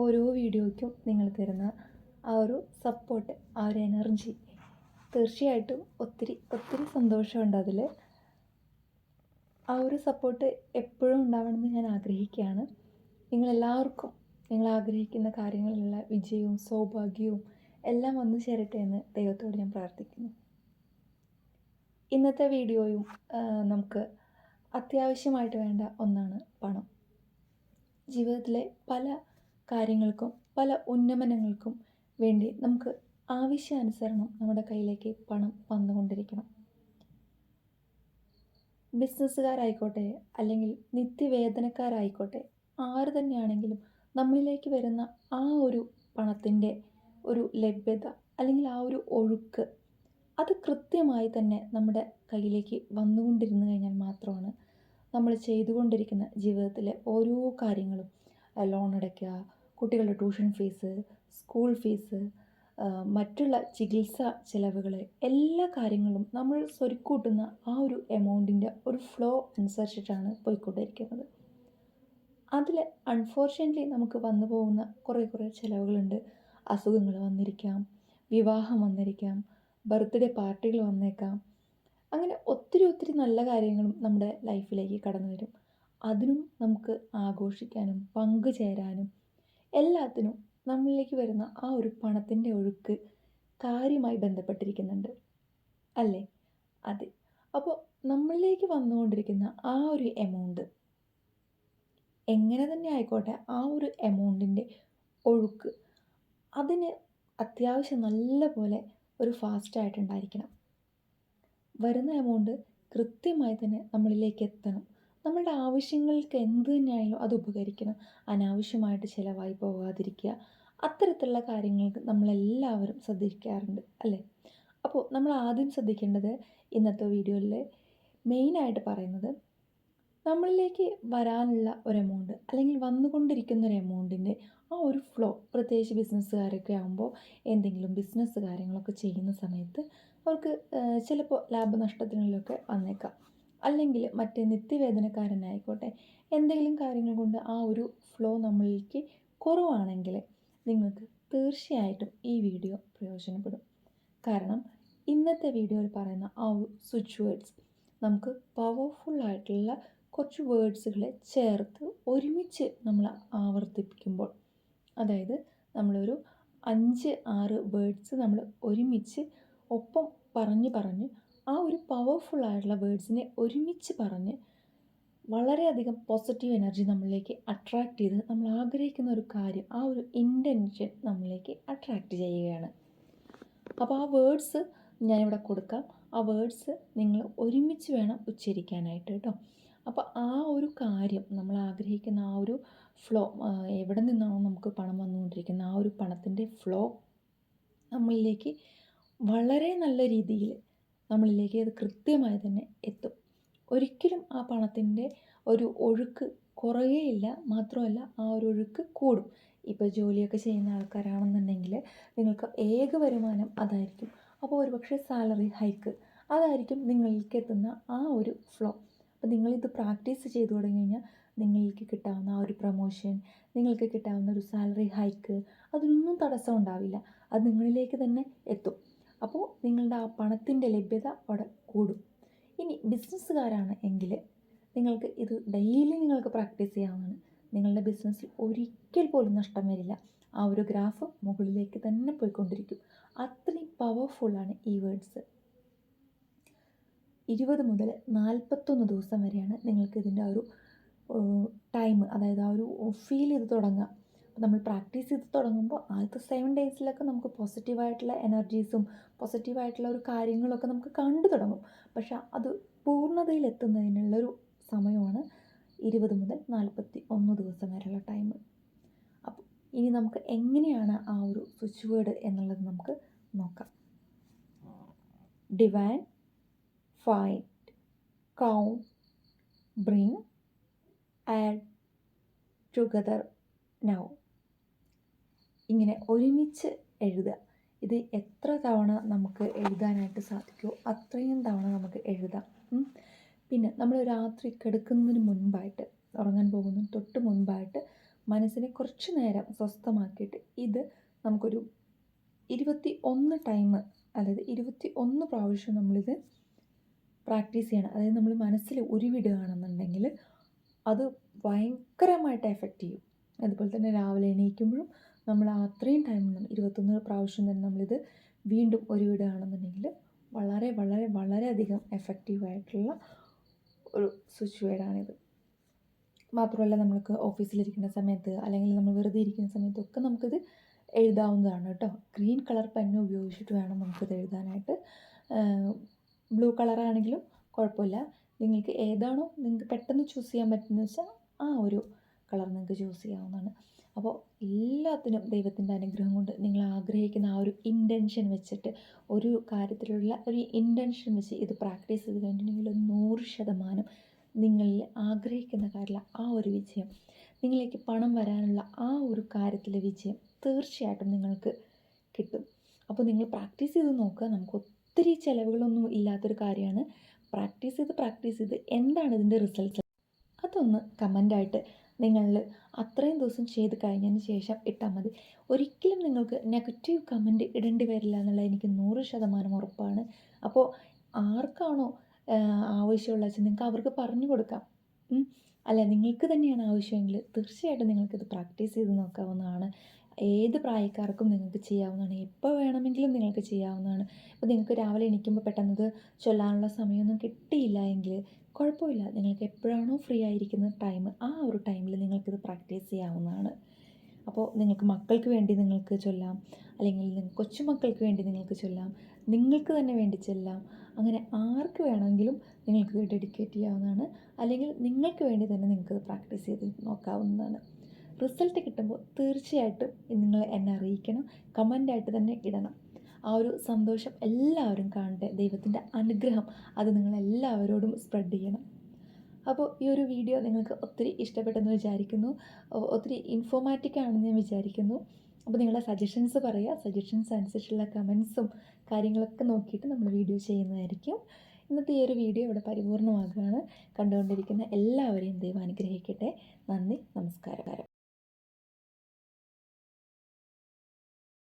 ഓരോ വീഡിയോയ്ക്കും നിങ്ങൾ തരുന്ന ആ ഒരു സപ്പോർട്ട് ആ ഒരു എനർജി തീർച്ചയായിട്ടും ഒത്തിരി ഒത്തിരി സന്തോഷമുണ്ട് അതിൽ. ആ ഒരു സപ്പോർട്ട് എപ്പോഴും ഉണ്ടാവണമെന്ന് ഞാൻ ആഗ്രഹിക്കുകയാണ്. നിങ്ങളെല്ലാവർക്കും നിങ്ങൾ ആഗ്രഹിക്കുന്ന കാര്യങ്ങളിലുള്ള വിജയവും സൗഭാഗ്യവും എല്ലാം വന്നു ചേരട്ടെ എന്ന് ദൈവത്തോട് ഞാൻ പ്രാർത്ഥിക്കുന്നു. ഇന്നത്തെ വീഡിയോയും നമുക്ക് അത്യാവശ്യമായിട്ട് വേണ്ട ഒന്നാണ് പണം. ജീവിതത്തിലെ പല കാര്യങ്ങൾക്കും പല ഉന്നമനങ്ങൾക്കും വേണ്ടി നമുക്ക് ആവശ്യാനുസരണം നമ്മുടെ കയ്യിലേക്ക് പണം വന്നുകൊണ്ടിരിക്കണം. ബിസിനസ്സുകാരായിക്കോട്ടെ അല്ലെങ്കിൽ നിത്യവേതനക്കാരായിക്കോട്ടെ ആര് തന്നെയാണെങ്കിലും നമ്മളിലേക്ക് വരുന്ന ആ ഒരു പണത്തിന്റെ ഒരു ലഭ്യത അല്ലെങ്കിൽ ആ ഒരു ഒഴുക്ക് അത് കൃത്യമായി തന്നെ നമ്മുടെ കയ്യിലേക്ക് വന്നുകൊണ്ടിരുന്നു കഴിഞ്ഞാൽ മാത്രമാണ് നമ്മൾ ചെയ്തുകൊണ്ടിരിക്കുന്ന ജീവിതത്തിലെ ഓരോ കാര്യങ്ങളും ലോൺ അടയ്ക്കുക കുട്ടികളുടെ ട്യൂഷൻ ഫീസ് സ്കൂൾ ഫീസ് മറ്റുള്ള ചികിത്സ ചിലവുകൾ എല്ലാ കാര്യങ്ങളും നമ്മൾ സ്വരുക്കൂട്ടുന്ന ആ ഒരു എമൗണ്ടിന്റെ ഒരു ഫ്ലോ അനുസരിച്ചിട്ടാണ് പോയിക്കൊണ്ടിരിക്കുന്നത്. അതിൽ അൺഫോർച്യുനേറ്റ്ലി നമുക്ക് വന്നു പോകുന്ന കുറേ കുറേ ചിലവുകളുണ്ട്. അസുഖങ്ങൾ വന്നിരിക്കാം വിവാഹം വന്നിരിക്കാം ബർത്ത്ഡേ പാർട്ടികൾ വന്നേക്കാം. അങ്ങനെ ഒത്തിരി ഒത്തിരി നല്ല കാര്യങ്ങളും നമ്മുടെ ലൈഫിലേക്ക് കടന്നു വരും. അതിനും നമുക്ക് ആഘോഷിക്കാനും പങ്കുചേരാനും എല്ലാത്തിനും നമ്മളിലേക്ക് വരുന്ന ആ ഒരു പണത്തിന്റെ ഒഴുക്ക് കാര്യമായി ബന്ധപ്പെട്ടിരിക്കുന്നുണ്ട്. അല്ലേ? അതെ. അപ്പോൾ നമ്മളിലേക്ക് വന്നുകൊണ്ടിരിക്കുന്ന ആ ഒരു എമൗണ്ട് എങ്ങനെ തന്നെ ആയിക്കോട്ടെ ആ ഒരു എമൗണ്ടിന്റെ ഒഴുക്ക് അതിന് അത്യാവശ്യം നല്ല പോലെ ഒരു ഫാസ്റ്റായിട്ടുണ്ടായിരിക്കണം വരുന്ന എമൗണ്ട് കൃത്യമായി തന്നെ നമ്മളിലേക്ക് എത്തണം. നമ്മളുടെ ആവശ്യങ്ങൾക്ക് എന്ത് തന്നെയായാലും അത് ഉപകരിക്കണം. അനാവശ്യമായിട്ട് ചിലവായി പോകാതിരിക്കുക. അത്തരത്തിലുള്ള കാര്യങ്ങൾക്ക് നമ്മളെല്ലാവരും ശ്രദ്ധിക്കാറുണ്ട് അല്ലേ? അപ്പോൾ നമ്മൾ ആദ്യം ശ്രദ്ധിക്കേണ്ടത് ഇന്നത്തെ വീഡിയോയിൽ മെയിനായിട്ട് പറയുന്നത് നമ്മളിലേക്ക് വരാനുള്ള ഒരു എമൗണ്ട് അല്ലെങ്കിൽ വന്നുകൊണ്ടിരിക്കുന്ന ഒരു എമൗണ്ടിന്റെ ആ ഒരു ഫ്ലോ പ്രത്യേകിച്ച് ബിസിനസ്സുകാരൊക്കെ ആകുമ്പോൾ എന്തെങ്കിലും ബിസിനസ് കാര്യങ്ങളൊക്കെ ചെയ്യുന്ന സമയത്ത് അവർക്ക് ചിലപ്പോൾ ലാഭനഷ്ടത്തിനുള്ളിലൊക്കെ വന്നേക്കാം. അല്ലെങ്കിൽ മറ്റേ നിത്യവേദനക്കാരനായിക്കോട്ടെ എന്തെങ്കിലും കാര്യങ്ങൾ കൊണ്ട് ആ ഒരു ഫ്ലോ നമ്മളിലേക്ക് കുറവാണെങ്കിൽ നിങ്ങൾക്ക് തീർച്ചയായിട്ടും ഈ വീഡിയോ പ്രയോജനപ്പെടും. കാരണം ഇന്നത്തെ വീഡിയോയിൽ പറയുന്ന ആ സ്വിച്ച് വേർഡ്സ് നമുക്ക് പവർഫുള്ളായിട്ടുള്ള കുറച്ച് വേർഡ്സുകളെ ചേർത്ത് ഒരുമിച്ച് നമ്മൾ ആവർത്തിപ്പിക്കുമ്പോൾ അതായത് നമ്മളൊരു അഞ്ച് ആറ് വേർഡ്സ് നമ്മൾ ഒരുമിച്ച് ഒപ്പം പറഞ്ഞ് പറഞ്ഞ് ആ ഒരു പവർഫുൾ ആയിട്ടുള്ള വേർഡ്സിനെ ഒരുമിച്ച് പറഞ്ഞ് വളരെയധികം പോസിറ്റീവ് എനർജി നമ്മളിലേക്ക് അട്രാക്റ്റ് ചെയ്ത് നമ്മൾ ആഗ്രഹിക്കുന്ന ഒരു കാര്യം ആ ഒരു ഇന്റൻഷൻ നമ്മളിലേക്ക് അട്രാക്റ്റ് ചെയ്യുകയാണ്. അപ്പോൾ ആ വേർഡ്സ് ഞാനിവിടെ കൊടുക്കാം. ആ വേർഡ്സ് നിങ്ങൾ ഒരുമിച്ച് വേണം ഉച്ചരിക്കാനായിട്ട് കേട്ടോ അപ്പോൾ ആ ഒരു കാര്യം നമ്മൾ ആഗ്രഹിക്കുന്ന ആ ഒരു ഫ്ലോ എവിടെ നിന്നാണോ നമുക്ക് പണം വന്നുകൊണ്ടിരിക്കുന്ന ആ ഒരു പണത്തിന്റെ ഫ്ലോ നമ്മളിലേക്ക് വളരെ നല്ല രീതിയിൽ നമ്മളിലേക്ക് അത് കൃത്യമായി തന്നെ എത്തും. ഒരിക്കലും ആ പണത്തിന്റെ ഒരു ഒഴുക്ക് കുറയുകയില്ല മാത്രമല്ല ആ ഒരു ഒഴുക്ക് കൂടും. ഇപ്പോൾ ജോലിയൊക്കെ ചെയ്യുന്ന ആൾക്കാരാണെന്നുണ്ടെങ്കിൽ നിങ്ങൾക്ക് ഏക വരുമാനം അതായിരിക്കും. അപ്പോൾ ഒരുപക്ഷെ സാലറി ഹൈക്ക് അതായിരിക്കും നിങ്ങളിലേക്ക് എത്തുന്ന ആ ഒരു ഫ്ലോ. അപ്പോൾ നിങ്ങളിത് പ്രാക്ടീസ് ചെയ്തു തുടങ്ങി കഴിഞ്ഞാൽ നിങ്ങൾക്ക് കിട്ടാവുന്ന ആ ഒരു പ്രൊമോഷൻ നിങ്ങൾക്ക് കിട്ടാവുന്ന ഒരു സാലറി ഹൈക്ക് അതിനൊന്നും തടസ്സം ഉണ്ടാവില്ല. അത് നിങ്ങളിലേക്ക് തന്നെ എത്തും. അപ്പോൾ നിങ്ങളുടെ ആ പണത്തിന്റെ ലഭ്യത അവിടെ കൂടും. ഇനി ബിസിനസ്സുകാരാണ് എങ്കിൽ നിങ്ങൾക്ക് ഇത് ഡെയിലി നിങ്ങൾക്ക് പ്രാക്ടീസ് ചെയ്യാവുന്നതാണ്. നിങ്ങളുടെ ബിസിനസ്സിൽ ഒരിക്കൽ പോലും നഷ്ടം വരില്ല. ആ ഒരു ഗ്രാഫ് മുകളിലേക്ക് തന്നെ പോയിക്കൊണ്ടിരിക്കും. അത്രയും പവർഫുള്ളാണ് ഈ വേർഡ്സ് ഇരുപത് മുതൽ നാൽപ്പത്തൊന്ന് ദിവസം വരെയാണ് നിങ്ങൾക്ക് ഇതിന്റെ ആ ഒരു ടൈം അതായത് ആ ഒരു ഫീൽ ചെയ്ത് തുടങ്ങുക നമ്മൾ പ്രാക്ടീസ് ചെയ്ത് തുടങ്ങുമ്പോൾ ആദ്യത്തെ സെവൻ ഡേയ്സിലൊക്കെ നമുക്ക് പോസിറ്റീവായിട്ടുള്ള എനർജീസും പോസിറ്റീവായിട്ടുള്ള ഒരു കാര്യങ്ങളൊക്കെ നമുക്ക് കണ്ടു തുടങ്ങും. പക്ഷെ അത് പൂർണതയിൽ എത്തുന്നതിനുള്ളൊരു സമയമാണ് ഇരുപത് മുതൽ നാൽപ്പത്തി ഒന്ന് ദിവസം വരെയുള്ള ടൈം അപ്പോൾ ഇനി നമുക്ക് എങ്ങനെയാണ് ആ ഒരു സ്വിച്ച് വേർഡ് എന്നുള്ളത് നമുക്ക് നോക്കാം. Divide find count bring add together now ഇങ്ങനെ ഒരുമിച്ച് എഴുതുക. ഇത് എത്ര തവണ നമുക്ക് എഴുതാനായിട്ട് സാധിക്കുമോ അത്രയും തവണ നമുക്ക് എഴുതാം. പിന്നെ നമ്മൾ രാത്രി കിടക്കുന്നതിന് മുൻപായിട്ട് ഉറങ്ങാൻ പോകുന്ന തൊട്ട് മുൻപായിട്ട് മനസ്സിനെ കുറച്ച് നേരം സ്വസ്ഥമാക്കിയിട്ട് ഇത് നമുക്കൊരു ഇരുപത്തി ഒന്ന് ടൈം അതായത് ഇരുപത്തി ഒന്ന് പ്രാവശ്യം നമ്മളിത് പ്രാക്ടീസ് ചെയ്യണം. അതായത് നമ്മൾ മനസ്സിൽ ഉരുവിടുകയാണെന്നുണ്ടെങ്കിൽ അത് ഭയങ്കരമായിട്ട് എഫക്റ്റ് ചെയ്യും. അതുപോലെ തന്നെ രാവിലെ എണീക്കുമ്പോഴും നമ്മൾ അത്രയും ടൈം ഇരുപത്തൊന്ന് പ്രാവശ്യം തന്നെ നമ്മളിത് വീണ്ടും ഒരു വീടാണെന്നുണ്ടെങ്കിൽ വളരെ വളരെ വളരെയധികം എഫക്റ്റീവായിട്ടുള്ള ഒരു സ്വിച്ച് വേർഡാണിത് മാത്രമല്ല നമുക്ക് ഓഫീസിലിരിക്കുന്ന സമയത്ത് അല്ലെങ്കിൽ നമ്മൾ വെറുതെ ഇരിക്കുന്ന സമയത്തൊക്കെ നമുക്കിത് എഴുതാവുന്നതാണ് കേട്ടോ. ഗ്രീൻ കളർ പെന്ന് ഉപയോഗിച്ചിട്ട് വേണം നമുക്കിത് എഴുതാനായിട്ട്. ബ്ലൂ കളറാണെങ്കിലും കുഴപ്പമില്ല. നിങ്ങൾക്ക് ഏതാണോ നിങ്ങൾക്ക് പെട്ടെന്ന് ചൂസ് ചെയ്യാൻ പറ്റുന്നത് വെച്ചാൽ ആ ഒരു കളർ നിങ്ങൾക്ക് ചൂസ് ചെയ്യാവുന്നതാണ്. അപ്പോൾ എല്ലാത്തിനും ദൈവത്തിന്റെ അനുഗ്രഹം കൊണ്ട് നിങ്ങൾ ആഗ്രഹിക്കുന്ന ആ ഒരു ഇന്റൻഷൻ വെച്ചിട്ട് ഒരു കാര്യത്തിലുള്ള ഒരു ഇന്റൻഷൻ വെച്ച് ഇത് പ്രാക്ടീസ് ചെയ്ത് കഴിഞ്ഞിട്ടുണ്ടെങ്കിൽ നൂറ് ശതമാനം നിങ്ങളിൽ ആഗ്രഹിക്കുന്ന കാര്യത്തിലെ ആ ഒരു വിജയം. നിങ്ങളിലേക്ക് പണം വരാനുള്ള ആ ഒരു കാര്യത്തിലെ വിജയം തീർച്ചയായിട്ടും നിങ്ങൾക്ക് കിട്ടും. അപ്പോൾ നിങ്ങൾ പ്രാക്ടീസ് ചെയ്ത് നോക്കുക. നമുക്ക് ഒത്തിരി ചിലവുകളൊന്നും ഇല്ലാത്തൊരു കാര്യമാണ്. പ്രാക്ടീസ് ചെയ്ത് പ്രാക്ടീസ് ചെയ്ത് എന്താണ് ഇതിന്റെ റിസൾട്ട് അതൊന്ന് കമന്റായിട്ട് നിങ്ങളിൽ അത്രയും ദിവസം ചെയ്ത് കഴിഞ്ഞതിന് ശേഷം ഇട്ടാൽ മതി. ഒരിക്കലും നിങ്ങൾക്ക് നെഗറ്റീവ് കമന്റ് ഇടേണ്ടി വരില്ല എന്നുള്ളത് എനിക്ക് നൂറ് ശതമാനം ഉറപ്പാണ്. അപ്പോൾ ആർക്കാണോ ആവശ്യമുള്ള വെച്ചാൽ നിങ്ങൾക്ക് അവർക്ക് പറഞ്ഞു കൊടുക്കാം. അല്ല നിങ്ങൾക്ക് തന്നെയാണ് ആവശ്യമെങ്കിൽ തീർച്ചയായിട്ടും നിങ്ങൾക്കിത് പ്രാക്ടീസ് ചെയ്ത് നോക്കാവുന്നതാണ്. ഏത് പ്രായക്കാർക്കും നിങ്ങൾക്ക് ചെയ്യാവുന്നതാണ്. എപ്പോൾ വേണമെങ്കിലും നിങ്ങൾക്ക് ചെയ്യാവുന്നതാണ്. ഇപ്പോൾ നിങ്ങൾക്ക് രാവിലെ എണീക്കുമ്പോൾ പെട്ടെന്ന് ചൊല്ലാനുള്ള സമയമൊന്നും കിട്ടിയില്ല എങ്കിൽ കുഴപ്പമില്ല. നിങ്ങൾക്ക് എപ്പോഴാണോ ഫ്രീ ആയിരിക്കുന്ന ടൈം ആ ഒരു ടൈമിൽ നിങ്ങൾക്കിത് പ്രാക്ടീസ് ചെയ്യാവുന്നതാണ്. അപ്പോൾ നിങ്ങൾക്ക് മക്കൾക്ക് വേണ്ടി നിങ്ങൾക്ക് ചൊല്ലാം. അല്ലെങ്കിൽ നിങ്ങൾക്ക് കൊച്ചുമക്കൾക്ക് വേണ്ടി നിങ്ങൾക്ക് ചൊല്ലാം. നിങ്ങൾക്ക് തന്നെ വേണ്ടി ചെല്ലാം. അങ്ങനെ ആർക്ക് വേണമെങ്കിലും നിങ്ങൾക്ക് ഡെഡിക്കേറ്റ് ചെയ്യാവുന്നതാണ്. അല്ലെങ്കിൽ നിങ്ങൾക്ക് വേണ്ടി തന്നെ നിങ്ങൾക്ക് പ്രാക്ടീസ് ചെയ്ത് നോക്കാവുന്നതാണ്. റിസൾട്ട് കിട്ടുമ്പോൾ തീർച്ചയായിട്ടും നിങ്ങൾ എന്നെ അറിയിക്കണം കമന്റായിട്ട് തന്നെ ഇടണം. ആ ഒരു സന്തോഷം എല്ലാവരും കാണട്ടെ ദൈവത്തിന്റെ അനുഗ്രഹം അത് നിങ്ങൾ എല്ലാവരോടും സ്പ്രെഡ് ചെയ്യണം. അപ്പോൾ ഈ ഒരു വീഡിയോ നിങ്ങൾക്ക് ഒത്തിരി ഇഷ്ടപ്പെട്ടെന്ന് വിചാരിക്കുന്നു. ഒത്തിരി ഇൻഫോർമാറ്റീവ് ആണെന്ന് ഞാൻ വിചാരിക്കുന്നു. അപ്പോൾ നിങ്ങളുടെ സജഷൻസ് പറയുക സജഷൻസ് അനുസരിച്ചുള്ള കമൻസും കാര്യങ്ങളൊക്കെ നോക്കിയിട്ട് നമ്മൾ വീഡിയോ ചെയ്യുന്നതായിരിക്കും. ഇന്നത്തെ ഈ ഒരു വീഡിയോ ഇവിടെ പരിപൂർണമാകുകയാണ്. കണ്ടുകൊണ്ടിരിക്കുന്ന എല്ലാവരെയും ദൈവം അനുഗ്രഹിക്കട്ടെ. നന്ദി നമസ്കാരം.